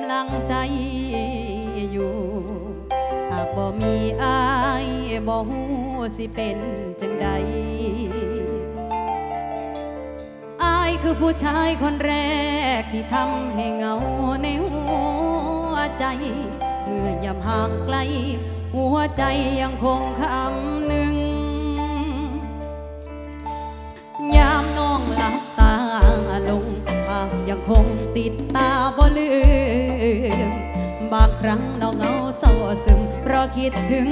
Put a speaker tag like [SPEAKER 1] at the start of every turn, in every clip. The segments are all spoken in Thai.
[SPEAKER 1] ำลังใจอยู่ หากบ่มีอายบ่ฮู้สิเป็นจังใดอายคือผู้ชายคนแรกที่ทำให้เหงาในหัวใจ เมื่อยามห่างไกล หัวใจยังคงคำหนึ่ง ยังคงติดตาบ่ลืม บางครั้งน้องเงาเศร้าซึม เพราะคิดถึง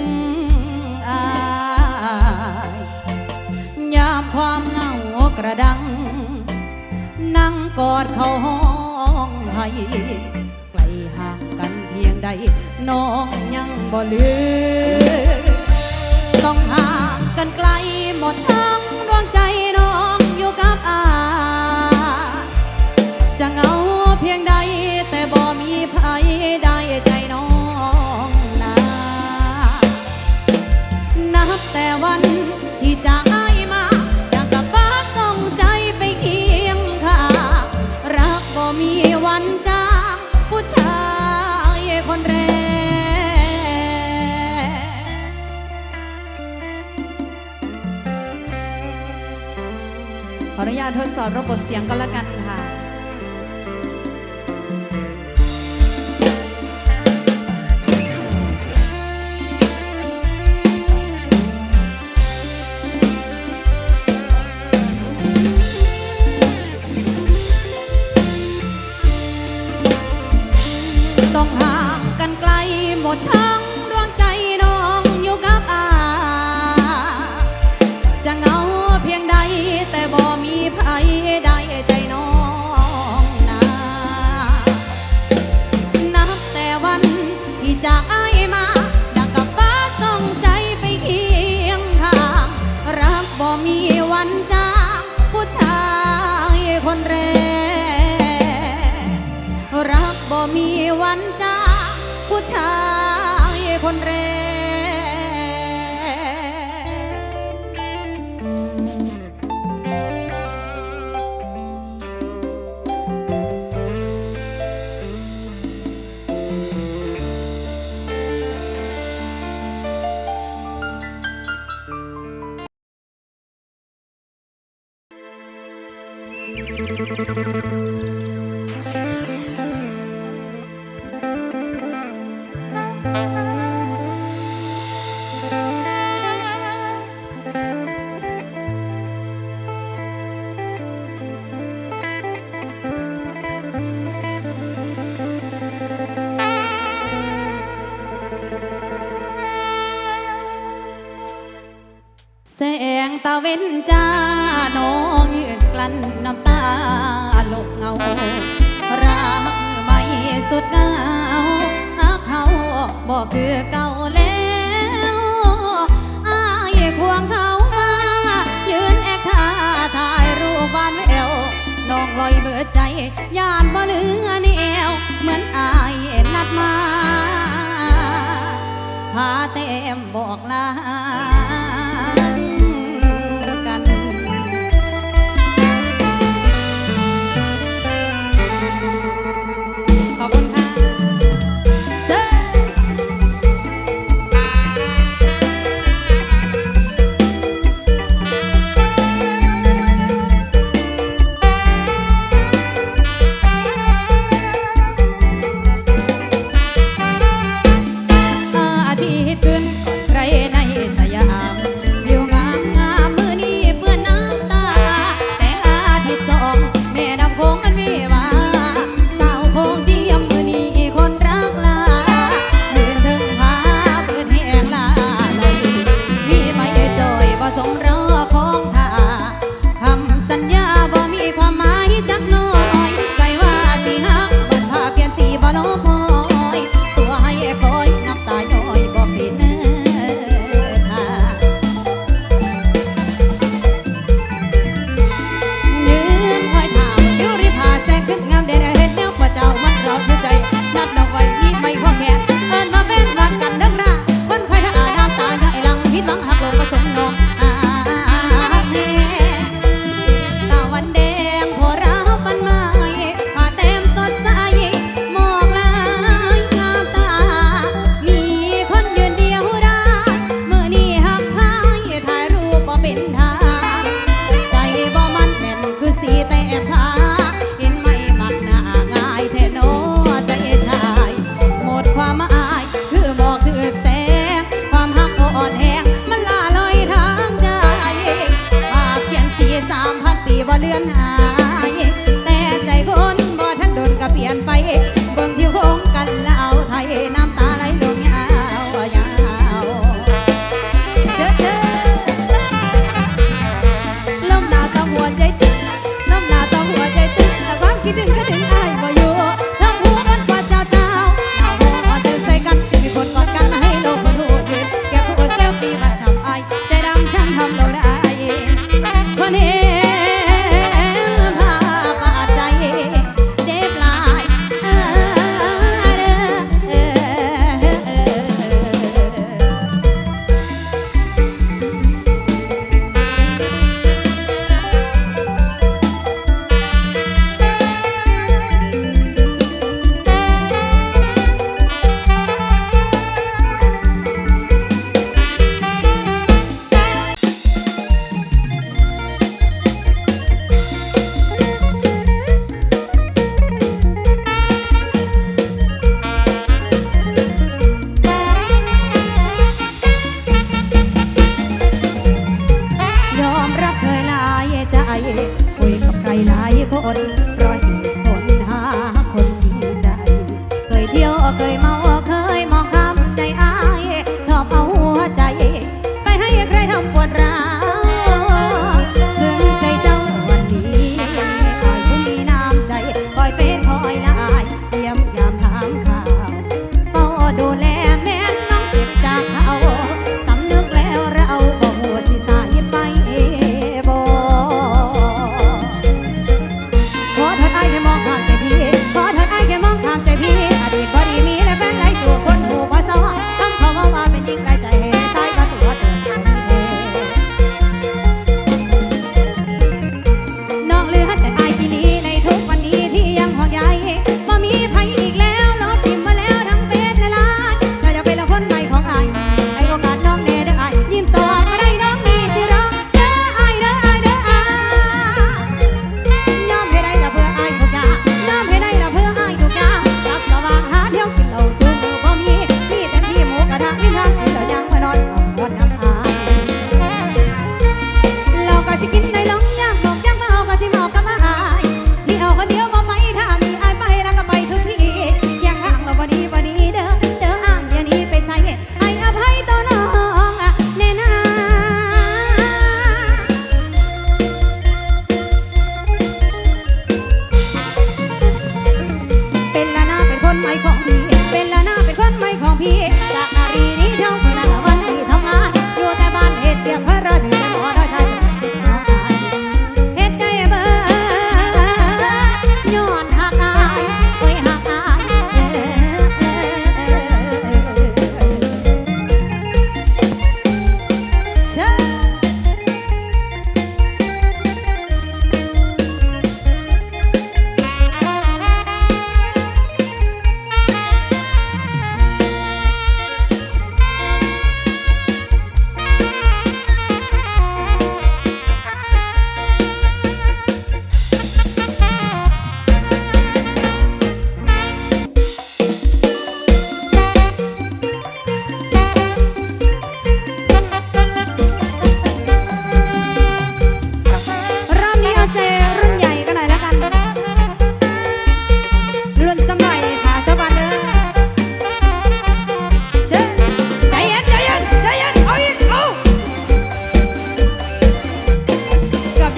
[SPEAKER 1] อายยามความเงากระดัง นั่งกอดเขาห้องให้ไกลห่างกันเพียงใด น้องยังบ่ลืม ต้องห่างกันไกลหมดทั้งดวงใจน้องอยู่กับอาย จะเหงาเพียงใด แต่บ่มีภัยได้ใจน้องนานับแต่วันที่จากอมาอยากกับฟ้าส่งใจไปเคียงข้ารักบ่มีวันจางผู้ชายคนแรกขออนุญาตทดสอบระบบเสียงก็แล้วกัน เว้นจ้าน้องยืนกลั้นน้ำตาลกเงา รักไม่สุดเงาหากเขาบอกคือเก่าแล้วอายควงเขามายืนแอคท่าถ่ายรูปบานแววน้องลอยเบิดใจยานบ่เหลือแนวเหมือนอายนัดมาพาเต็มบอกลา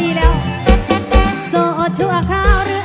[SPEAKER 1] ดีแล้วโซชั่วคราว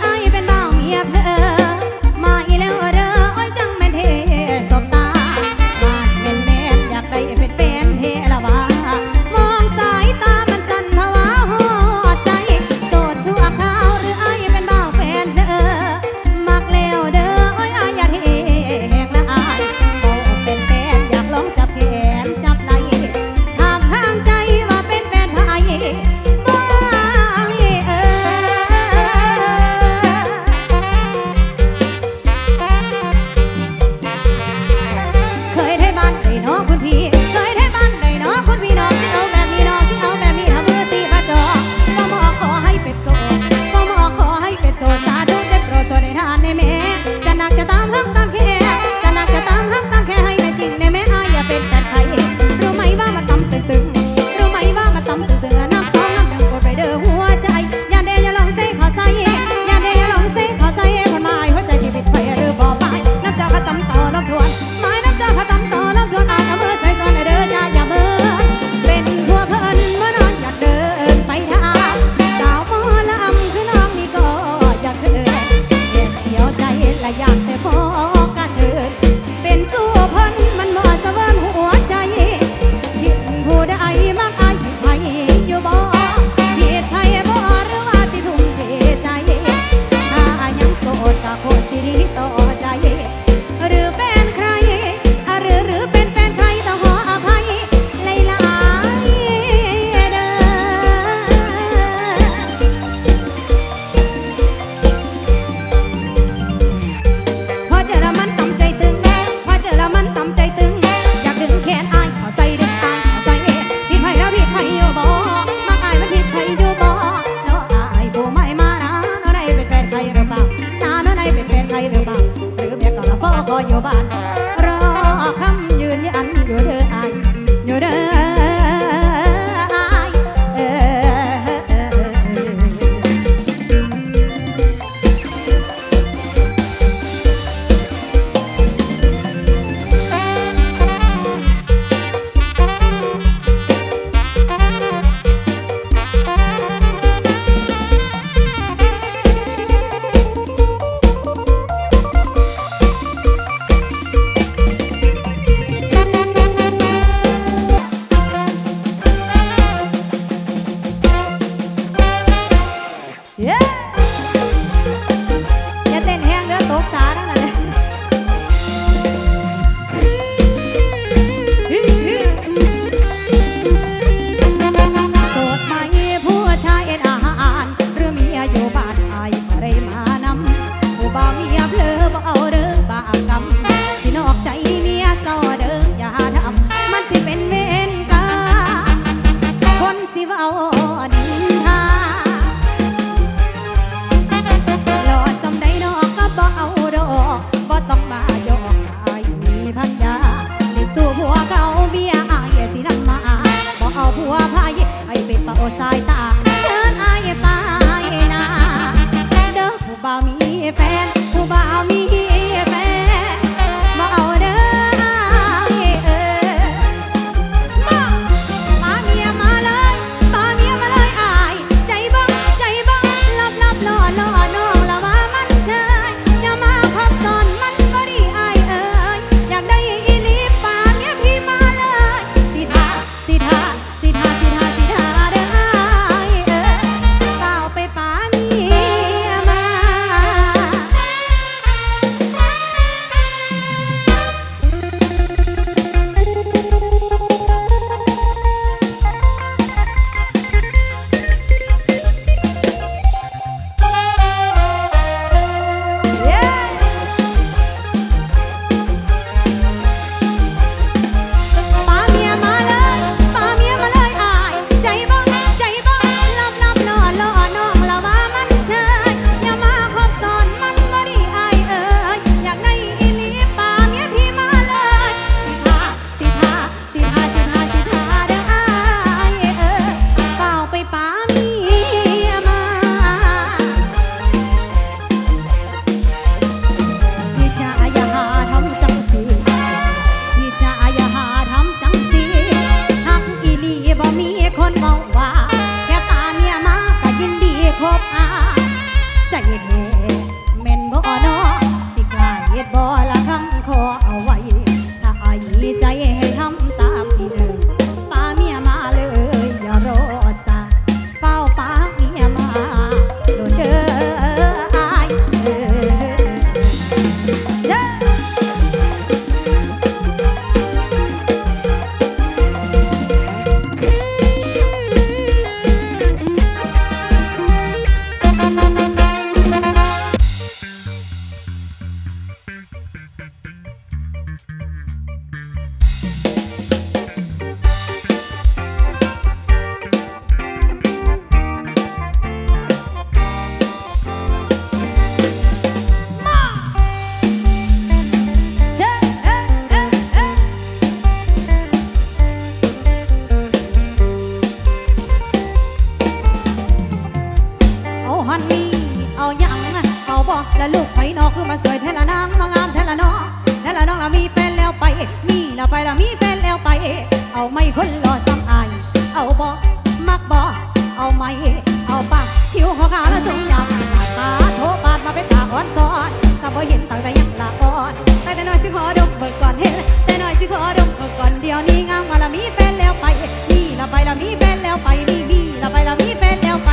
[SPEAKER 1] นี่งามละมีแฟนแล้วไปนี่ละไปละมีแฟนแล้วไปมีมีละไปละมีแฟนแล้วไป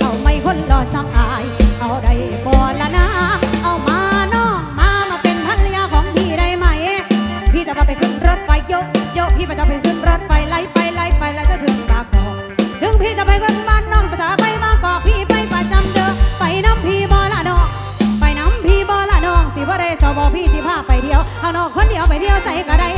[SPEAKER 1] เอาไม่คนรอสักอาย เอาได้บ่ละนะ เอามาน้องมามาเป็นภรรยาของพี่ได้ไหม พี่จะมาไปขึ้นรถไฟโยกโยกพี่จะไปขึ้นรถไฟไล่ไปไล่ไปแล้วจะถึงปากบอกถึงพี่จะไปขึ้นบ้านน้องภาษาไปมากกอกพี่ไปประจำเด้อไปน้ำพี่บ่ละน้องไปน้ำพี่บ่ละน้องสิบ่ได้สาวบอกพี่สิพาไปเดียวข้านอกคนเดียวไปเที่ยวใส่ก็ได้